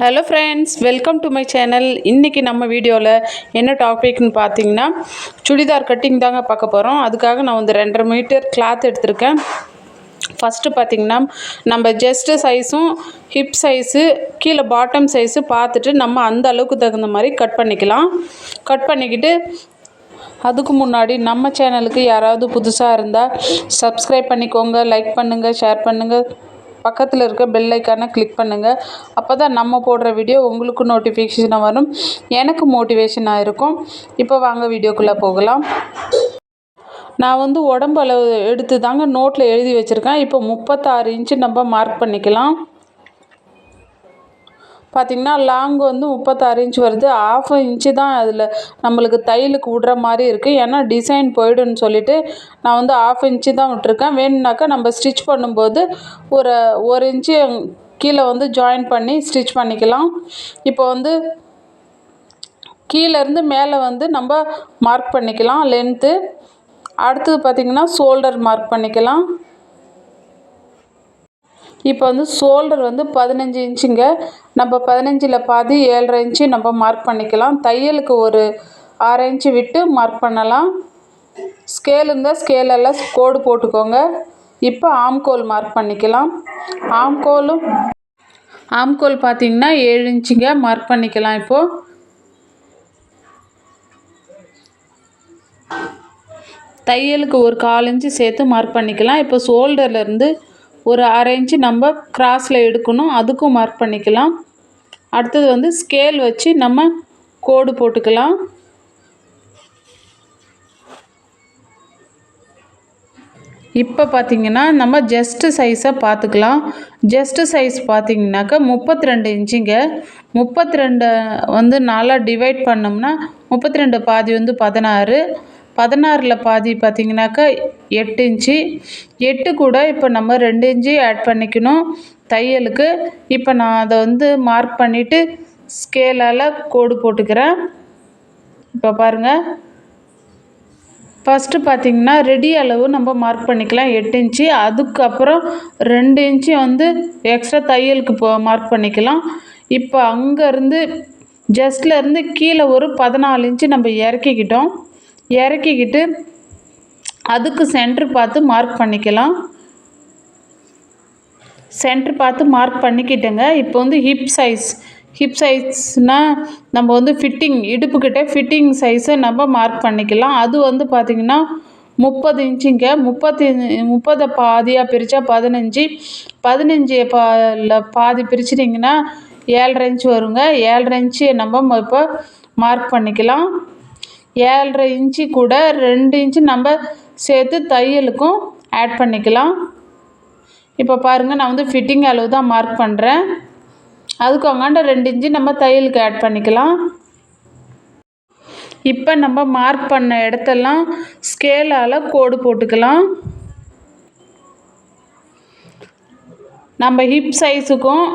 Hello friends welcome to my channel இன்றைக்கி நம்ம வீடியோவில் என்ன டாபிக்னு பார்த்தீங்கன்னா சுடிதார் கட்டிங் தாங்க பார்க்க போகிறோம் அதுக்காக நான் வந்து ரெண்டரை மீட்டர் கிளாத் எடுத்திருக்கேன். ஃபஸ்ட்டு பார்த்திங்கன்னா நம்ம ஜஸ்ட்டு சைஸும் ஹிப் சைஸு கீழே பாட்டம் சைஸு பார்த்துட்டு நம்ம அந்த அளவுக்கு தகுந்த மாதிரி கட் பண்ணிக்கலாம். கட் பண்ணிக்கிட்டு அதுக்கு முன்னாடி நம்ம சேனலுக்கு யாராவது புதுசாக இருந்தால் சப்ஸ்கிரைப் பண்ணிக்கோங்க லைக் பண்ணுங்கள் ஷேர் பண்ணுங்கள் பக்கத்தில் இருக்க பெல் ஐக்கானை கிளிக் பண்ணுங்கள் அப்போ தான் நம்ம போடுற வீடியோ உங்களுக்கு நோட்டிஃபிகேஷனாக வரும். எனக்கு மோட்டிவேஷனாக இருக்கும். இப்போ வாங்க வீடியோக்குள்ளே போகலாம். நான் வந்து உடம்பு அளவு எடுத்து தாங்க நோட்டில் எழுதி வச்சுருக்கேன். இப்போ முப்பத்தாறு இன்ச்சு நம்ம மார்க் பண்ணிக்கலாம். பார்த்திங்கன்னா லாங் வந்து முப்பத்தாறு இன்ச் வருது. ஆஃப் இன்ச்சு தான் அதில் நம்மளுக்கு தையலுக்கு விடுற மாதிரி இருக்குது ஏன்னா டிசைன் போய்டுன்னு சொல்லிட்டு நான் வந்து ஆஃப் இன்ச்சு தான் விட்ருக்கேன் வேணும்னாக்கா நம்ம ஸ்டிச் பண்ணும்போது ஒரு ஒரு இன்ச்சு கீழே வந்து ஜாயின் பண்ணி ஸ்டிச் பண்ணிக்கலாம். இப்போ வந்து கீழேருந்து மேலே வந்து நம்ம மார்க் பண்ணிக்கலாம். லென்த்து அடுத்தது பார்த்திங்கன்னா ஷோல்டர் மார்க் பண்ணிக்கலாம். இப்போ வந்து ஷோல்டர் வந்து பதினஞ்சு இன்ச்சுங்க. நம்ம பதினஞ்சில் பாதி ஏழரை இன்ச்சு நம்ம மார்க் பண்ணிக்கலாம். தையலுக்கு ஒரு ஆறு இன்ச்சு விட்டு மார்க் பண்ணலாம். ஸ்கேலுங்க ஸ்கேலெல்லாம் கோடு போட்டுக்கோங்க. இப்போ ஆம்கோல் மார்க் பண்ணிக்கலாம். ஆம்கோலும் ஆம்கோல் பார்த்தீங்கன்னா ஏழு இன்ச்சுங்க மார்க் பண்ணிக்கலாம் இப்போது தையலுக்கு ஒரு கால் இன்ச்சு சேர்த்து மார்க் பண்ணிக்கலாம். இப்போ ஷோல்டர்லேருந்து ஒரு அரை இன்ச்சு நம்ம கிராஸில் எடுக்கணும். அதுக்கும் மார்க் பண்ணிக்கலாம். அடுத்தது வந்து ஸ்கேல் வச்சு நம்ம கோடு போட்டுக்கலாம். இப்போ பார்த்திங்கன்னா நம்ம ஜஸ்ட்டு சைஸை பார்த்துக்கலாம் ஜஸ்ட்டு சைஸ் பார்த்திங்கனாக்கா முப்பத்தி ரெண்டு இன்ச்சுங்க முப்பத்தி ரெண்டை வந்து நாலாக டிவைட் பண்ணோம்னா முப்பத்தி ரெண்டு பாதி வந்து பதினாறு. பதினாறில் பாதி பார்த்திங்கனாக்கா எட்டு இன்ச்சு. எட்டு கூட இப்போ நம்ம ரெண்டு இன்ச்சு ஆட் பண்ணிக்கணும். தையலுக்கு இப்போ நான் அதை வந்து மார்க் பண்ணிவிட்டு ஸ்கேலால் கோடு போட்டுக்கிறேன். இப்போ பாருங்கள் ஃபஸ்ட்டு பார்த்திங்கன்னா ரெடி அளவு நம்ம மார்க் பண்ணிக்கலாம். எட்டு இன்ச்சு. அதுக்கப்புறம் ரெண்டு இன்ச்சு வந்து எக்ஸ்ட்ரா தையலுக்கு போ மார்க் பண்ணிக்கலாம். இப்போ அங்கேருந்து ஜஸ்ட்லேருந்து கீழே ஒரு பதினாலு இன்ச்சு நம்ம இறக்கிக்கிட்டோம். இறக்கிக்கிட்டு அதுக்கு சென்ட்ரு பார்த்து மார்க் பண்ணிக்கலாம். சென்ட்ரு பார்த்து மார்க் பண்ணிக்கிட்டேங்க. இப்போ வந்து ஹிப் சைஸ் ஹிப் சைஸ்னால் நம்ம வந்து ஃபிட்டிங் இடுப்புக்கிட்ட ஃபிட்டிங் சைஸை நம்ம மார்க் பண்ணிக்கலாம். அது வந்து பார்த்திங்கன்னா முப்பது இன்ச்சுங்க. முப்பத்தி முப்பதை பாதியாக பிரித்தா பதினஞ்சு. பதினஞ்சு பா பாதி பிரிச்சிட்டிங்கன்னா ஏழரை இன்ச்சு வருங்க. ஏழரை இன்ச்சு நம்ம இப்போ மார்க் பண்ணிக்கலாம். ஏழரை இன்ச்சு கூட ரெண்டு இன்ச்சு நம்ம சேர்த்து தையலுக்கும் ஆட் பண்ணிக்கலாம். இப்போ பாருங்கள் நான் வந்து ஃபிட்டிங் அளவு தான் மார்க் பண்ணுறேன் அதுக்கு அங்காண்ட ரெண்டு இன்ச்சு நம்ம தையலுக்கு ஆட் பண்ணிக்கலாம். இப்போ நம்ம மார்க் பண்ண இடத்தெல்லாம் ஸ்கேலால் கோடு போட்டுக்கலாம். நம்ம ஹிப் சைஸுக்கும்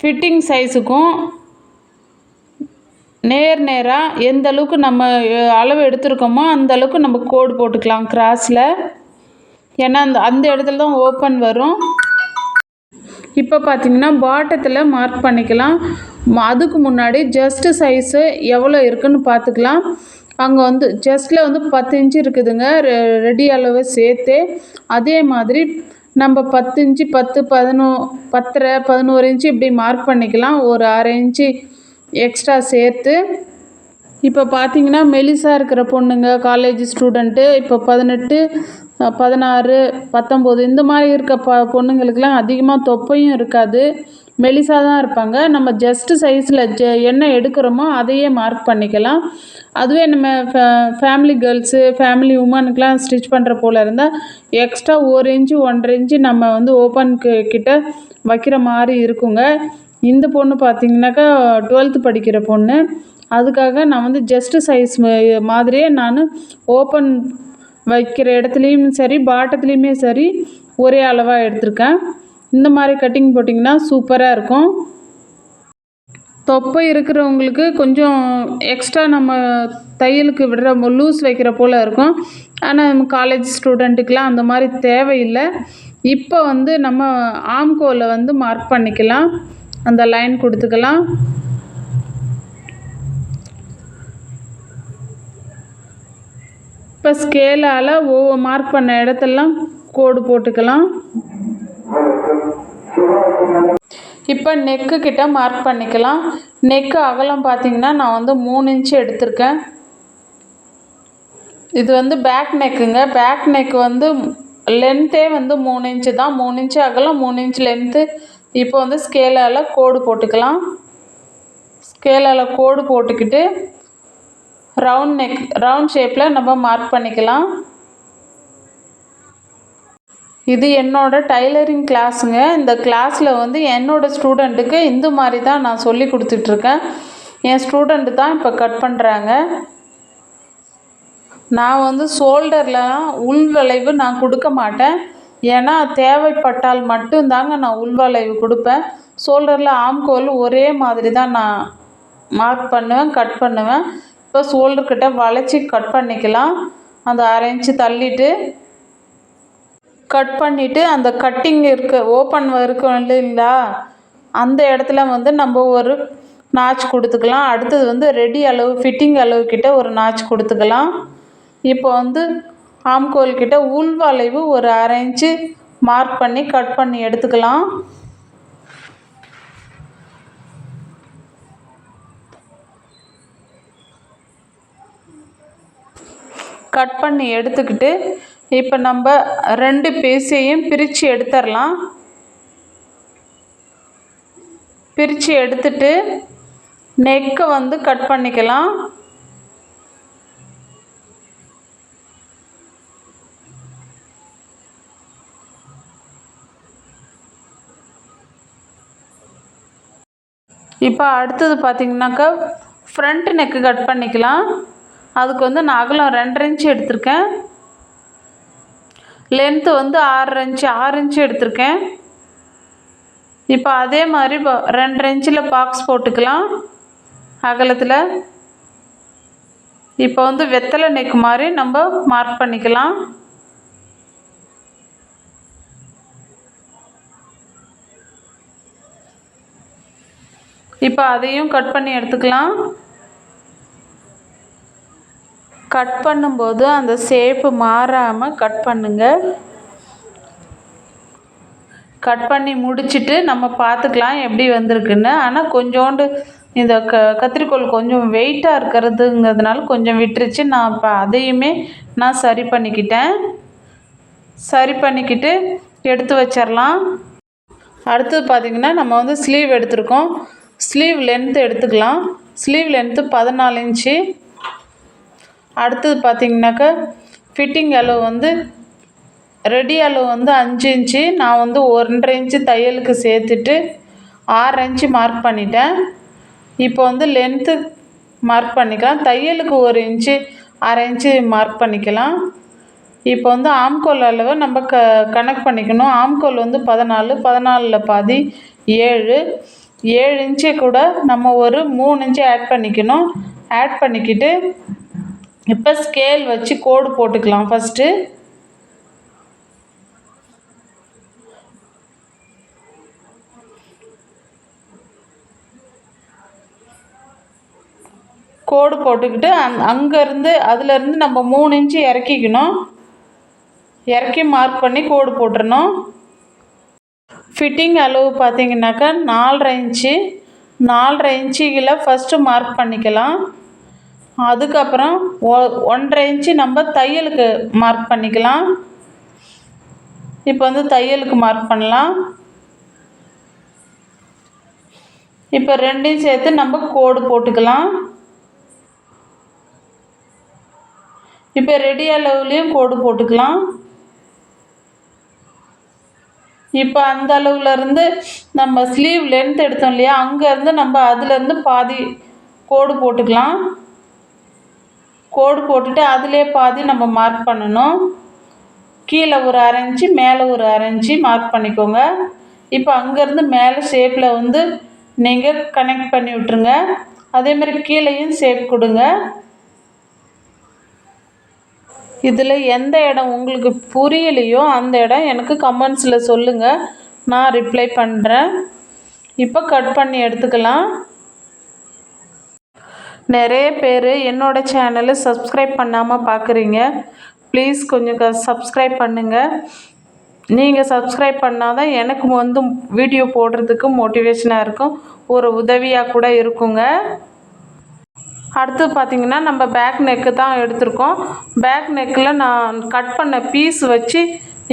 ஃபிட்டிங் சைஸுக்கும் நேர் நேராக எந்த அளவுக்கு நம்ம அளவு எடுத்திருக்கோமோ அந்த அளவுக்கு நம்ம கோடு போட்டுக்கலாம் கிராஸில் ஏன்னா அந்த அந்த இடத்துல தான் ஓப்பன் வரும். இப்போ பார்த்திங்கன்னா பாட்டத்தில் மார்க் பண்ணிக்கலாம். அதுக்கு முன்னாடி ஜஸ்ட்டு சைஸு எவ்வளோ இருக்குதுன்னு பார்த்துக்கலாம் அங்கே வந்து ஜஸ்ட்டில் வந்து பத்து இன்ச்சு இருக்குதுங்க. ரெடி அளவை சேர்த்து அதே மாதிரி நம்ம பத்து இன்ச்சு பத்து பதினோ பத்தரை பதினோரு இன்ச்சு இப்படி மார்க் பண்ணிக்கலாம். ஒரு அரை இன்ச்சு எக்ஸ்ட்ரா சேர்த்து இப்போ பார்த்தீங்கன்னா மெலிசாக இருக்கிற பொண்ணுங்க காலேஜ் ஸ்டூடெண்ட்டு இப்போ பதினெட்டு பதினாறு பத்தொம்போது இந்த மாதிரி இருக்க ப பொண்ணுங்களுக்கெலாம் அதிகமாக தொப்பையும் இருக்காது. மெலிசாக தான் இருப்பாங்க. நம்ம ஜஸ்ட்டு சைஸில் ஜ என்ன எடுக்கிறோமோ அதையே மார்க் பண்ணிக்கலாம். அதுவே நம்ம ஃபே ஃபேமிலி கேர்ள்ஸு ஃபேமிலி உமனுக்கெலாம் ஸ்டிச் பண்ணுற போல் இருந்தால் எக்ஸ்ட்ரா ஒரு இன்ச்சு ஒன்றரை இன்ச்சு நம்ம வந்து ஓப்பன் கிட்ட வைக்கிற மாதிரி இருக்குங்க. இந்த பொண்ணு பார்த்திங்கனாக்கா டுவெல்த்து படிக்கிற பொண்ணு. அதுக்காக நான் வந்து ஜஸ்ட்டு சைஸ் மாதிரியே நான் ஓப்பன் வைக்கிற இடத்துலையும் சரி பாட்டத்துலேயுமே சரி ஒரே அளவாக எடுத்திருக்கேன். இந்த மாதிரி கட்டிங் போட்டிங்கன்னா சூப்பராக இருக்கும். தொப்பை இருக்கிறவங்களுக்கு கொஞ்சம் எக்ஸ்ட்ரா நம்ம தையலுக்கு விடுற லூஸ் வைக்கிற போல் இருக்கும். ஆனால் நம்ம காலேஜ் ஸ்டூடெண்ட்டுக்கெலாம் அந்த மாதிரி தேவையில்லை. இப்போ வந்து நம்ம ஆம்கோவில் வந்து மார்க் பண்ணிக்கலாம். அந்த லைன் கொடுத்துக்கலாம். இப்போ ஸ்கேலால் ஒவ்வொரு மார்க் பண்ண இடத்தெல்லாம் கோடு போட்டுக்கலாம். இப்போ நெக்கு கிட்ட மார்க் பண்ணிக்கலாம். நெக்கு அகலம் பார்த்திங்கன்னா நான் வந்து மூணு இன்ச்சு எடுத்திருக்கேன். இது வந்து பேக் நெக்குங்க பேக் நெக் வந்து லென்த்தே வந்து மூணு இன்ச்சு தான். மூணு இன்ச்சு அகலம் மூணு இன்ச்சு லென்த்து இப்போ வந்து ஸ்கேலால் கோடு போட்டுக்கலாம். ஸ்கேலால் கோடு போட்டுக்கிட்டு ரவுண்ட் நெக் ரவுண்ட் ஷேப்பில் நம்ம மார்க் பண்ணிக்கலாம். இது என்னோட டைலரிங் கிளாஸுங்க இந்த கிளாஸில் வந்து என்னோடய ஸ்டூடெண்ட்டுக்கு இந்த மாதிரி தான் நான் சொல்லி கொடுத்துட்ருக்கேன். என் ஸ்டூடெண்ட்டு தான் இப்போ கட் பண்ணுறாங்க நான் வந்து ஷோல்டர்லாம் உள் வளைவு நான் கொடுக்க மாட்டேன். ஏன்னா தேவைப்பட்டால் மட்டும்தாங்க நான் உள்வளைவு கொடுப்பேன். ஷோல்டரில் ஆம்கோல் ஒரே மாதிரி தான் நான் மார்க் பண்ணுவேன் கட் பண்ணுவேன். இப்போ ஷோல்டர்கிட்ட வளைச்சி கட் பண்ணிக்கலாம். அந்த அரை இன்ச்சு தள்ளிட்டு கட் பண்ணிவிட்டு அந்த கட்டிங் இருக்க ஓப்பன் இருக்கும் இல்லைங்களா? அந்த இடத்துல வந்து நம்ம ஒரு நாச் கொடுத்துக்கலாம். அடுத்தது வந்து ரெடி அளவு ஃபிட்டிங் அளவு ஒரு நாச் கொடுத்துக்கலாம். இப்போ வந்து ஆம்கோல் கிட்ட உள்வளைவு ஒரு அரை இன்ச்சு மார்க் பண்ணி கட் பண்ணி எடுத்துக்கலாம். கட் பண்ணி எடுத்துக்கிட்டு இப்போ நம்ம ரெண்டு பீஸையும் பிரித்து எடுத்துடலாம் பிரித்து எடுத்துட்டு நெக்கை வந்து கட் பண்ணிக்கலாம். இப்போ அடுத்தது பார்த்திங்கனாக்கா ஃப்ரண்ட் நெக்கு கட் பண்ணிக்கலாம். அதுக்கு வந்து நான் அகலம் ரெண்டரை இன்ச்சு எடுத்திருக்கேன். லென்த்து வந்து ஆறு இன்ச்சு ஆறு இன்ச்சு எடுத்திருக்கேன். இப்போ அதே மாதிரி ரெண்டரை இன்ச்சில் பாக்ஸ் போட்டுக்கலாம். அகலத்தில். இப்போ வந்து வெத்தலை நெக் மாதிரி நம்ம மார்க் பண்ணிக்கலாம். இப்போ அதையும் கட் பண்ணி எடுத்துக்கலாம். கட் பண்ணும்போது அந்த ஷேப்பு மாறாமல் கட் பண்ணுங்கள் கட் பண்ணி முடிச்சுட்டு நம்ம பார்த்துக்கலாம் எப்படி வந்திருக்குன்னு. ஆனால் கொஞ்சோண்டு இந்த க கத்திரிக்கோல் கொஞ்சம் வெயிட்டாக இருக்கிறதுங்கிறதுனால கொஞ்சம் விட்டுருச்சு. நான் இப்போ அதையுமே நான் சரி பண்ணிக்கிட்டேன். சரி பண்ணிக்கிட்டு எடுத்து வச்சிடலாம் அடுத்தது பார்த்திங்கன்னா நம்ம வந்து ஸ்லீவ் எடுத்திருக்கோம். ஸ்லீவ் லென்த்து எடுத்துக்கலாம். ஸ்லீவ் லென்த்து பதினாலு இன்ச்சு அடுத்தது பார்த்திங்கனாக்கா ஃபிட்டிங் அளவு வந்து ரெடி அளவு வந்து அஞ்சு இன்ச்சு நான் வந்து ஒன்றரை இன்ச்சு தையலுக்கு சேர்த்துட்டு ஆறு இன்ச்சு மார்க் பண்ணிட்டேன். இப்போ வந்து லென்த்து மார்க் பண்ணிக்கலாம். தையலுக்கு ஒரு இன்ச்சு அரை இன்ச்சு மார்க் பண்ணிக்கலாம். இப்போ வந்து ஆம்கோல் அளவை நம்ம க கணக்கு பண்ணிக்கணும். ஆம்கோல் வந்து பதினாலு பதினாலில் பாதி ஏழு. ஏழு இன்ச்சு கூட நம்ம ஒரு மூணு இன்ச்சு ஆட் பண்ணிக்கணும். ஆட் பண்ணிக்கிட்டு இப்போ ஸ்கேல் வச்சு கோடு போட்டுக்கலாம் ஃபஸ்ட்டு கோடு போட்டுக்கிட்டு அங் அங்கேருந்து அதுலேருந்து நம்ம மூணு இன்ச்சு இறக்கிக்கணும். இறக்கி மார்க் பண்ணி கோடு போட்டுடணும் ஃபிட்டிங் அளவு பார்த்தீங்கன்னாக்கா நாலரை இன்ச்சு நாலரை இன்ச்சுகளை ஃபஸ்ட்டு மார்க் பண்ணிக்கலாம். அதுக்கப்புறம் ஒ ஒன்றரை இன்ச்சு நம்ம தையலுக்கு மார்க் பண்ணிக்கலாம். இப்போ வந்து தையலுக்கு மார்க் பண்ணலாம். இப்போ ரெண்டையும் சேர்த்து நம்ம கோடு போட்டுக்கலாம். இப்போ ரெடி அளவுலேயும் கோடு போட்டுக்கலாம். இப்போ அந்த அளவுலேருந்து நம்ம ஸ்லீவ் லென்த் எடுத்தோம் இல்லையா அங்கேருந்து நம்ம அதுலேருந்து பாதி கோடு போட்டுக்கலாம். கோடு போட்டுட்டு அதிலே பாதி நம்ம மார்க் பண்ணணும். கீழே ஒரு அரைஞ்சி மேலே ஒரு அரைஞ்சி மார்க் பண்ணிக்கோங்க. இப்போ அங்கேருந்து மேலே ஷேப்பில் வந்து நீங்கள் கனெக்ட் பண்ணி விட்ருங்க அதேமாதிரி கீழேயும் ஷேப் கொடுங்க. இதில் எந்த இடம் உங்களுக்கு புரியலையோ அந்த இடம் எனக்கு கமெண்ட்ஸில் சொல்லுங்கள் நான் ரிப்ளை பண்ணுறேன் இப்போ கட் பண்ணி எடுத்துக்கலாம். நிறைய பேர் என்னோடய சேனலை சப்ஸ்கிரைப் பண்ணாமல் பார்க்குறீங்க ப்ளீஸ் கொஞ்சம் க சப்ஸ்கிரைப் பண்ணுங்கள் நீங்கள் சப்ஸ்கிரைப் பண்ணால் தான் எனக்கு வந்து வீடியோ போடுறதுக்கு மோட்டிவேஷனாக இருக்கும். ஒரு உதவியாக கூட இருக்குங்க. அடுத்து பார்த்திங்கன்னா நம்ம பேக் நெக்கு தான் எடுத்திருக்கோம். பேக் நெக்கில் நான் கட் பண்ண பீஸ் வச்சு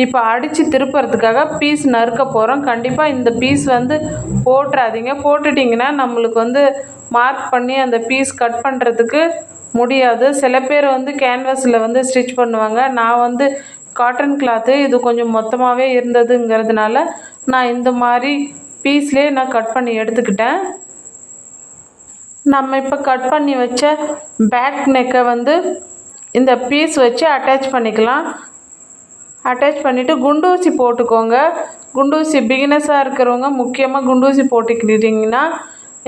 இப்போ அடித்து திருப்புறதுக்காக பீஸ் நறுக்க போகிறோம் கண்டிப்பாக இந்த பீஸ் வந்து போட்டுறாதீங்க. போட்டுட்டிங்கன்னா நம்மளுக்கு வந்து மார்க் பண்ணி அந்த பீஸ் கட் பண்ணுறதுக்கு முடியாது. சில பேர் வந்து கேன்வாஸில் வந்து ஸ்டிச் பண்ணுவாங்க. நான் வந்து காட்டன் கிளாத்து இது கொஞ்சம் மொத்தமாகவே இருந்ததுங்கிறதுனால நான் இந்த மாதிரி பீஸ்லேயே நான் கட் பண்ணி எடுத்துக்கிட்டேன். நம்ம இப்போ கட் பண்ணி வச்ச பேக் நெக்கை வந்து இந்த பீஸ் வச்சு அட்டாச் பண்ணிக்கலாம். அட்டாச் பண்ணிவிட்டு குண்டூசி போட்டுக்கோங்க. குண்டூசி பிகினஸாக இருக்கிறவங்க முக்கியமாக குண்டூசி போட்டுக்கிட்டிங்கன்னா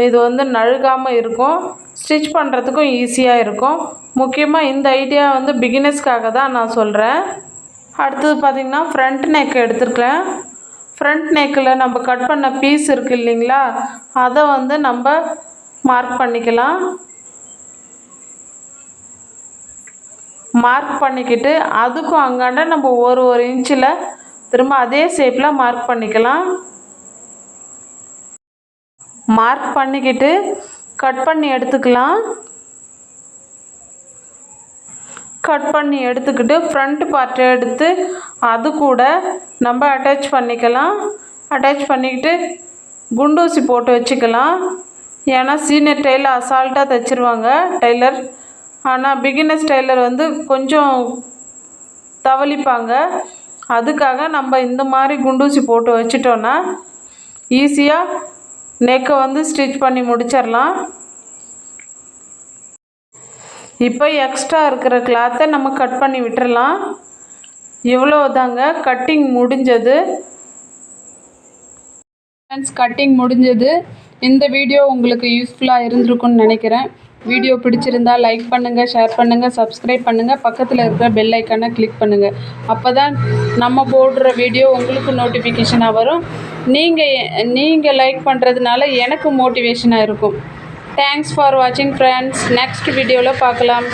இது வந்து நழுகாமல் இருக்கும். ஸ்டிச் பண்ணுறதுக்கும் ஈஸியாக இருக்கும். முக்கியமாக இந்த ஐடியா வந்து பிகினஸ்க்காக தான் நான் சொல்கிறேன் அடுத்தது பார்த்திங்கன்னா ஃப்ரண்ட் நெக் எடுத்துருக்கேன். ஃப்ரண்ட் நெக்கில் நம்ம கட் பண்ண பீஸ் இருக்குது இல்லைங்களா? அதை வந்து நம்ம மார்க் பண்ணிக்கலாம். மார்க் பண்ணிக்கிட்டு அதுக்கும் அங்காண்ட நம்ம ஒரு ஒரு இன்ச்சில் திரும்ப அதே ஷேப்பில் மார்க் பண்ணிக்கலாம். மார்க் பண்ணிக்கிட்டு கட் பண்ணி எடுத்துக்கலாம். கட் பண்ணி எடுத்துக்கிட்டு ஃப்ரண்ட் பார்ட்டை எடுத்து அது கூட நம்ம அட்டாச் பண்ணிக்கலாம். அட்டாச் பண்ணிக்கிட்டு குண்டூசி போட்டு வச்சுக்கலாம். ஏன்னா சீனியர் டெய்லர் அசால்ட்டாக தைச்சிருவாங்க டெய்லர் ஆனால் பிகினர்ஸ் டெய்லர் வந்து கொஞ்சம் தவளிப்பாங்க. அதுக்காக நம்ம இந்த மாதிரி குண்டூசி போட்டு வச்சிட்டோன்னா ஈஸியாக நெக்கை வந்து ஸ்டிச் பண்ணி முடிச்சிடலாம் இப்போ எக்ஸ்ட்ரா இருக்கிற கிளாத்தை நம்ம கட் பண்ணி விட்டுறலாம் இவ்வளோ தாங்க கட்டிங் முடிஞ்சது. ஃப்ரெண்ட்ஸ் கட்டிங் முடிஞ்சது. இந்த வீடியோ உங்களுக்கு யூஸ்ஃபுல்லாக இருந்திருக்கும்னு நினைக்கிறேன். வீடியோ பிடிச்சிருந்தா லைக் பண்ணுங்கள் ஷேர் பண்ணுங்கள் சப்ஸ்கிரைப் பண்ணுங்கள் பக்கத்தில் இருக்கிற பெல் ஐக்கானை கிளிக் பண்ணுங்கள் அப்போ தான் நம்ம போடுற வீடியோ உங்களுக்கு நோட்டிஃபிகேஷனாக வரும். நீங்கள் நீங்கள் லைக் பண்ணுறதுனால எனக்கு மோட்டிவேஷனாக இருக்கும். தேங்க்ஸ் ஃபார் வாட்சிங் ஃப்ரெண்ட்ஸ் நெக்ஸ்ட் வீடியோவில் பார்க்கலாம்.